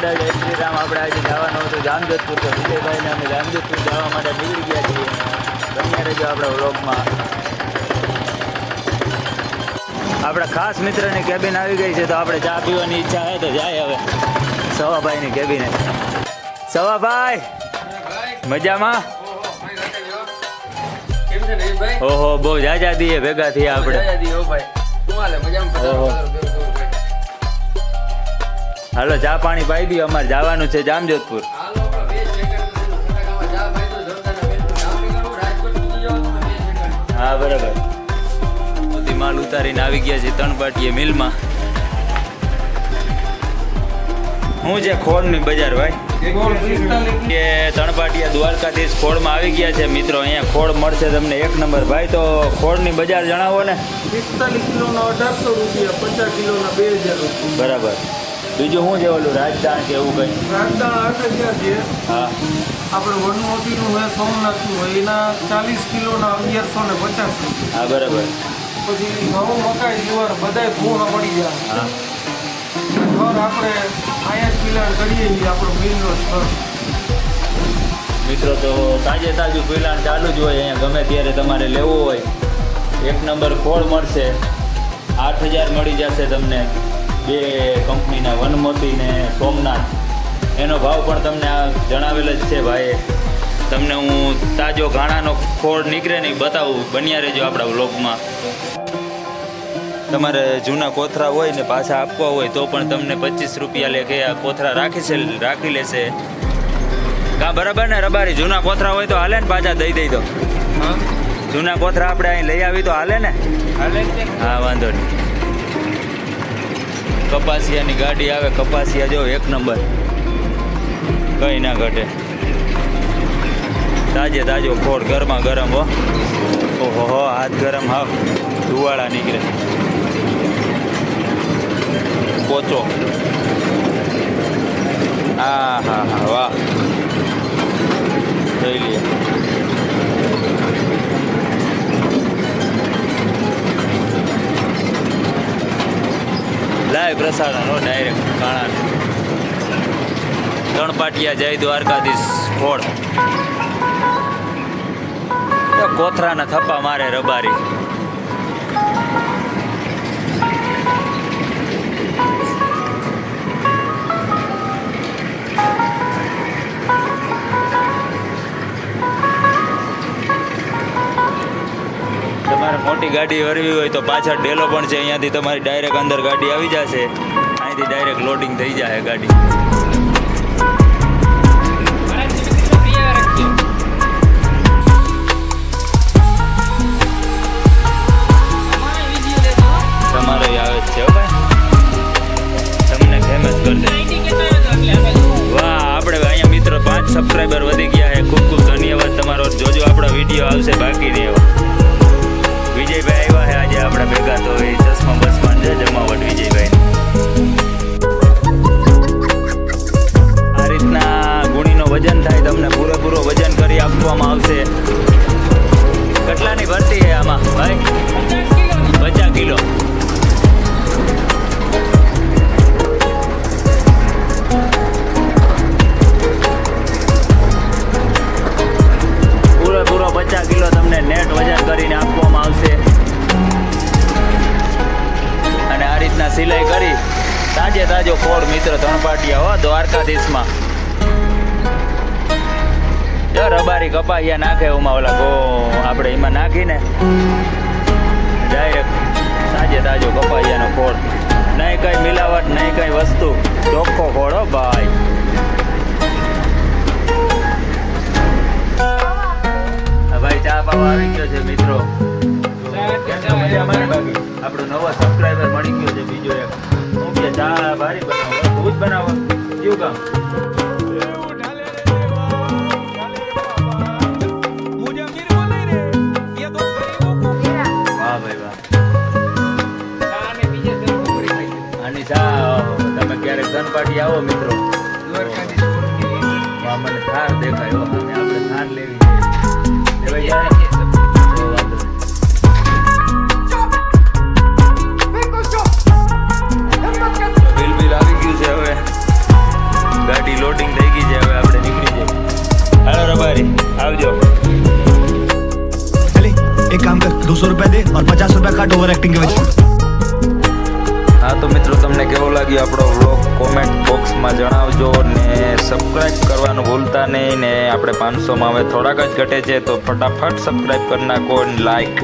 જય શ્રી રામ આપણે આજે જવાનું હતું જામજોધપુર તો વિજયભાઈને અમે જામજોધપુર જવા માટે નીકળી ગયા છીએ. બન્યા રહેજો આપણા વ્લોગમાં આપણા ખાસ મિત્રની કેબિન આવી ગઈ છે તો આપણે ચા પીવાની ઈચ્છા હોય તો જાય હવે. સવાભાઈની કેબિને સવાભાઈ મજામાં? ઓહો બહુ જાજા દીએ ભેગા થયા આપણે. જય ભાઈ. મજામાં? ઓહો. હાલો ચા પાણી પાઈ દઈએ અમારે જવાનું છે જામજોધપુર. ભાઈ. હા બરાબર. બધી માલ ઉતારીને આવી ગયા છે ત્રણ પાટીએ મિલમાં. હું છે ખોળની બજાર ભાઈ? કે ત્રણ પાટીયા દ્વારકાધીશ ખોળમાં આવી ગયા છે. મિત્રો અહીંયા ખોળ મળશે તમને એક નંબર. ભાઈ તો ખોળની બજાર જણાવો ને. પિસ્તાલીસ કિલોના અઢારસો રૂપિયા પચાસ કિલોના બે હજાર બરાબર. બીજું શું છે ઓલું રાજદાન કે એવું કંઈ? રાજદાન હજાર છે. હા. આપણે વનમોતીનું હોય સોમનાથનું હોય એના ચાલીસ કિલોના અગિયારસો ને પચાસ હા બરાબર. પછી ઘઉં મકાઈ જુવાર બધાય ભૂખા પડી ગયા હા. ઘર આપણે આયાત પિલાણ કરીએ છીએ આપણો મિલનો સ્થળ મિત્રો તો તાજે તાજું પિલાણ ચાલુ જ હોય અહીંયા ગમે ત્યારે તમારે લેવું હોય એક નંબર ખોળ મળશે. આઠ હજાર મળી જશે તમને. બે કંપનીના વનમોતી ને સોમનાથ. એનો ભાવ પણ તમને આ જણાવેલ જ છે ભાઈએ તમને હું તાજો ઘાણાનો ખોળ નીકળે નહીં બતાવું. બન્યા રહેજો આપણા વ્લોગમાં. તમારે જૂના કોથરા હોય ને પાછા આપવા હોય તો પણ તમને પચીસ રૂપિયા લેખે આ કોથરા રાખી છે રાખી લેશે. કાં બરાબર ને રબારી જૂના કોથરા હોય તો હાલે ને પાછા દઈ દઈ દો. જૂના કોથરા આપણે અહીં લઈ આવી તો હાલે ને? હા વાંધો નહીં. કપાસિયાની ગાડી આવે, કપાસિયા જો એક નંબર. કઈ ના ઘટે. તાજે તાજો ખોળ ગરમા ગરમ હો. ઓહો હો, હાથ ગરમ હાવ. ધુવાળા નીકળે. પોચો. હા હા હા વાહ. જોઈ લઈએ પ્રસારણ હો ડાયરેક્ટ કાણા ત્રણ પાટિયા જય દ્વારકાધીશ ફોડ કોથરાના થપ્પા મારે રબારી. તમારે મોટી ગાડી ભરવી હોય તો પાછળ ડેલો પણ છે. અહીંયાથી તમારી ડાયરેક્ટ અંદર ગાડી આવી જશે. અહીંથી ડાયરેક્ટ લોડિંગ થઈ જાય ગાડી. સબસ્ક્રાઈબર વધી ગયા છે. ખૂબ ખૂબ ધન્યવાદ તમારો. જોજો, આપણો વીડિયો આવશે બાકી નહીં વજન થાય, તમને પૂરેપૂરો વજન કરી આપવામાં આવશે. કેટલાની ભરતી છે આમાં, ભાઈ? પચાસ કિલો. પૂરેપૂરો પચાસ કિલો તમને નેટ વજન કરીને આપવામાં આવશે. અને આ રીતના સિલાઈ કરી, તાજે તાજો ખોળ મિત્ર ત્રણ પાટિયા હો, દ્વારકાધીશમાં. જો નાખે એમાં ઓલા ગો આપણે એમાં નાખીને ડાયરેક્ટ તાજે તાજો કપાહિયાનો ખોળ. નહીં કઈ મિલાવટ, નહીં કઈ વસ્તુ. ચોખ્ખો ખોળ ભાઈ. ભાઈ ચા પાવા આવી ગયો છે મિત્રો. તમે ક્યારેક ગણપાટી આવો મિત્રો મને થાર દેખાયો અને આપણે થાર લેવી લેવાઈ જાય ગાડી લોડિંગ થઈ ગઈ છે હવે આપણે નીકળી જઈએ હાલો રબારી આવજો ચલે એક કામ કર 200 રૂપિયા દે और 50 રૂપિયા કાટ ઓવર એક્ટિંગ के वजह હા, તો મિત્રો તમને કેવો લાગ્યો આપણો વ્લોગ કોમેન્ટ બોક્સમાં જણાવજો ને સબસ્ક્રાઈબ કરવાનું ભૂલતા નહીં ને આપણે પાંચસોમાં હવે થોડાક જ ઘટે છે, તો ફટાફટ સબસ્ક્રાઈબ કરી નાખો લાઈક